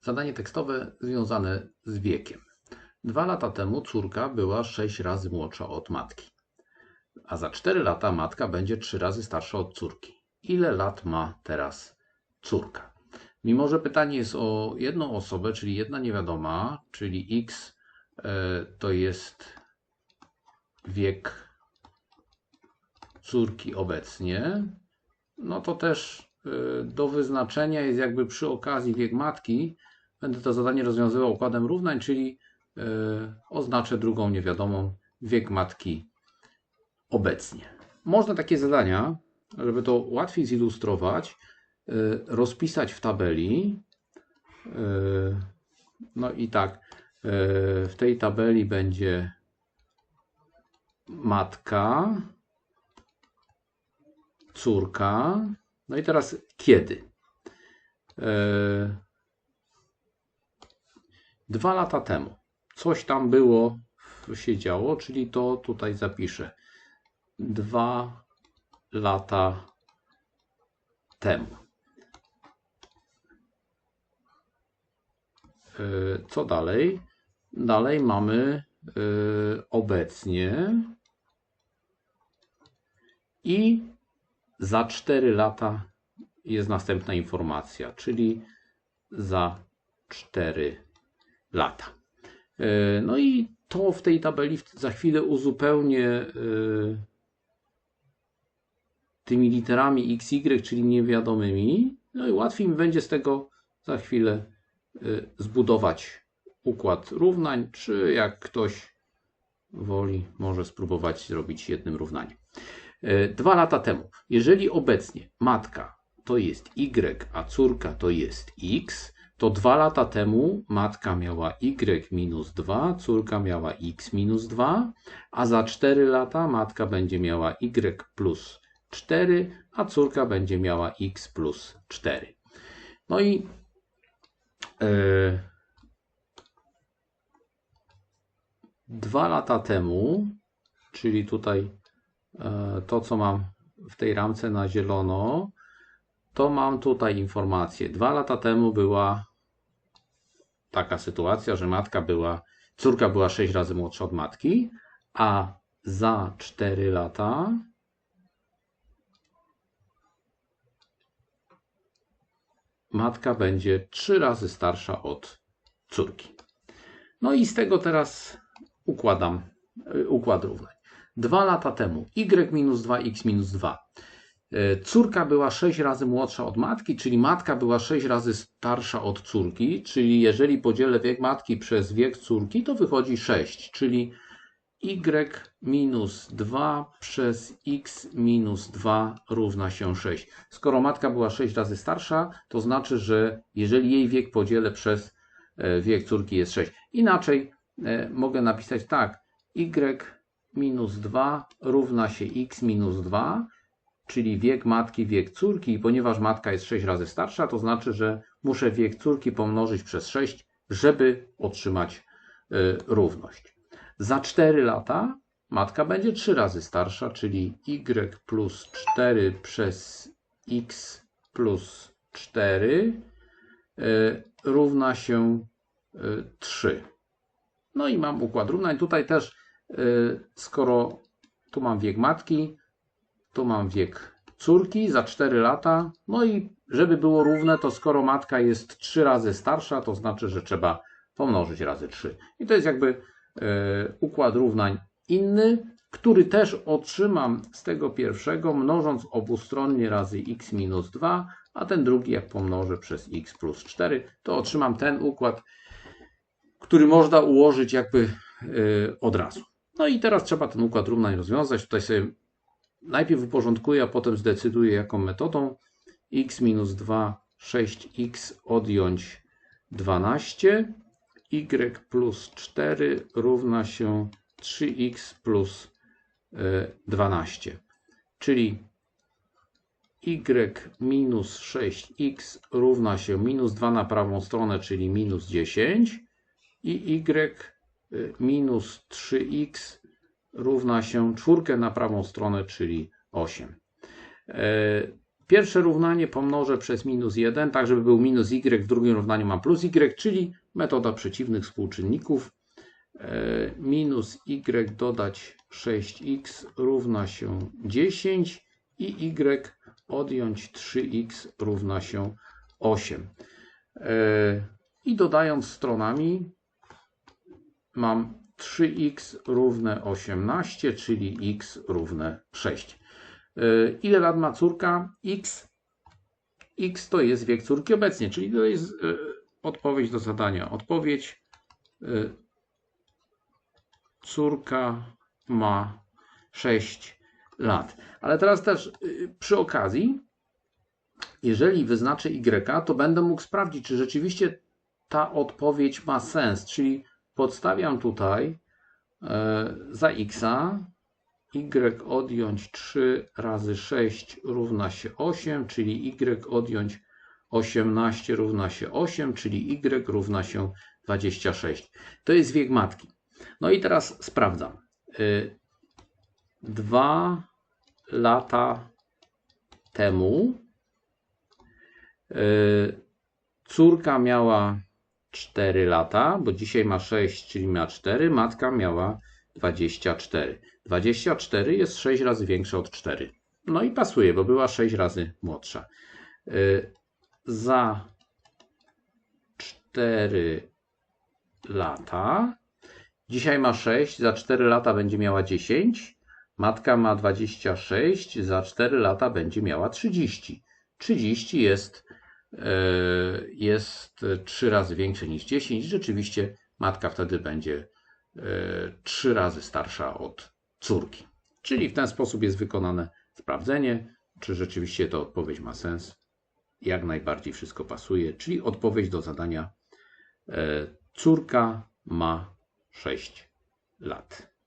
Zadanie tekstowe związane z wiekiem. Dwa lata temu córka była sześć razy młodsza od matki, a za cztery lata matka będzie trzy razy starsza od córki. Ile lat ma teraz córka? Mimo, że pytanie jest o jedną osobę, czyli jedna niewiadoma, czyli x e, to jest wiek córki obecnie, no to też do wyznaczenia jest jakby przy okazji wiek matki. Będę to zadanie rozwiązywał układem równań, czyli e, oznaczę drugą niewiadomą wiek matki obecnie. Można takie zadania, żeby to łatwiej zilustrować, e, rozpisać w tabeli. No i tak, w tej tabeli będzie matka, córka. No i teraz kiedy? E, dwa lata temu. Coś tam było, się działo, czyli to tutaj zapiszę. Dwa lata temu. E, co dalej? Dalej mamy e, obecnie i za 4 lata jest następna informacja, czyli za 4 lata. E, no i to w tej tabeli za chwilę uzupełnię e, tymi literami XY, czyli niewiadomymi. No i łatwiej mi będzie z tego za chwilę e, zbudować układ równań, czy jak ktoś woli, może spróbować zrobić jednym równaniem. E, dwa lata temu. Jeżeli obecnie matka to jest Y, a córka to jest X, to dwa lata temu matka miała Y minus 2, córka miała X minus 2, a za 4 lata matka będzie miała Y plus 4, a córka będzie miała X plus 4. No i yy, dwa lata temu, czyli tutaj to, co mam w tej ramce na zielono, to mam tutaj informację. Dwa lata temu była taka sytuacja, że matka była, córka była 6 razy młodsza od matki, a za 4 lata matka będzie 3 razy starsza od córki. No i z tego teraz układam e, układ równań. Dwa lata temu y minus 2, x minus 2. E, córka była 6 razy młodsza od matki, czyli matka była 6 razy starsza od córki, czyli jeżeli podzielę wiek matki przez wiek córki, to wychodzi 6, czyli y minus 2 przez x minus 2 równa się 6. Skoro matka była 6 razy starsza, to znaczy, że jeżeli jej wiek podzielę przez e, wiek córki jest 6. Inaczej e, mogę napisać tak, y minus 2 równa się x minus 2, czyli wiek matki, wiek córki. I ponieważ matka jest 6 razy starsza, to znaczy, że muszę wiek córki pomnożyć przez 6, żeby otrzymać y, równość. Za 4 lata matka będzie 3 razy starsza, czyli y plus 4 przez x plus 4 y, równa się y, 3. No i mam układ równań. Tutaj też Y, skoro tu mam wiek matki, tu mam wiek córki za 4 lata, no i żeby było równe, to skoro matka jest 3 razy starsza, to znaczy, że trzeba pomnożyć razy 3. I to jest jakby y, układ równań inny, który też otrzymam z tego pierwszego, mnożąc obustronnie razy x minus 2, a ten drugi jak pomnożę przez x plus 4, to otrzymam ten układ, który można ułożyć jakby y, od razu. No i teraz trzeba ten układ równań rozwiązać. Tutaj sobie najpierw uporządkuję, a potem zdecyduję jaką metodą. x minus 2, 6x odjąć 12, y plus 4 równa się 3x plus 12. E, Czyli y minus 6x równa się minus 2 na prawą stronę, czyli minus 10 i y Y, minus 3x równa się czwórkę na prawą stronę, czyli 8. E, Pierwsze równanie pomnożę przez minus 1, tak żeby był minus y, w drugim równaniu mam plus y, czyli metoda przeciwnych współczynników. E, minus y dodać 6x równa się 10 i y odjąć 3x równa się 8. E, I dodając stronami mam 3x równe 18, czyli x równe 6. E, ile lat ma córka? X. X to jest wiek córki obecnie, czyli to jest e, odpowiedź do zadania. Odpowiedź córka ma 6 lat. Ale teraz też przy okazji jeżeli wyznaczę Y, to będę mógł sprawdzić, czy rzeczywiście ta odpowiedź ma sens. Czyli podstawiam tutaj e, za x y odjąć 3 razy 6 równa się 8, czyli y odjąć 18 równa się 8, czyli y równa się 26. To jest wiek matki. No i teraz sprawdzam. E, dwa lata temu E, córka miała 4 lata, bo dzisiaj ma 6, czyli ma 4. Matka miała 24. 24 jest 6 razy większa od 4. No i pasuje, bo była 6 razy młodsza. E, za 4 lata. Dzisiaj ma 6, za 4 lata będzie miała 10. Matka ma 26, za 4 lata będzie miała 30. 30 jest jest trzy razy większe niż 10. Rzeczywiście matka wtedy będzie e, trzy razy starsza od córki. Czyli w ten sposób jest wykonane sprawdzenie, czy rzeczywiście ta odpowiedź ma sens. Jak najbardziej wszystko pasuje, czyli odpowiedź do zadania e, córka ma 6 lat.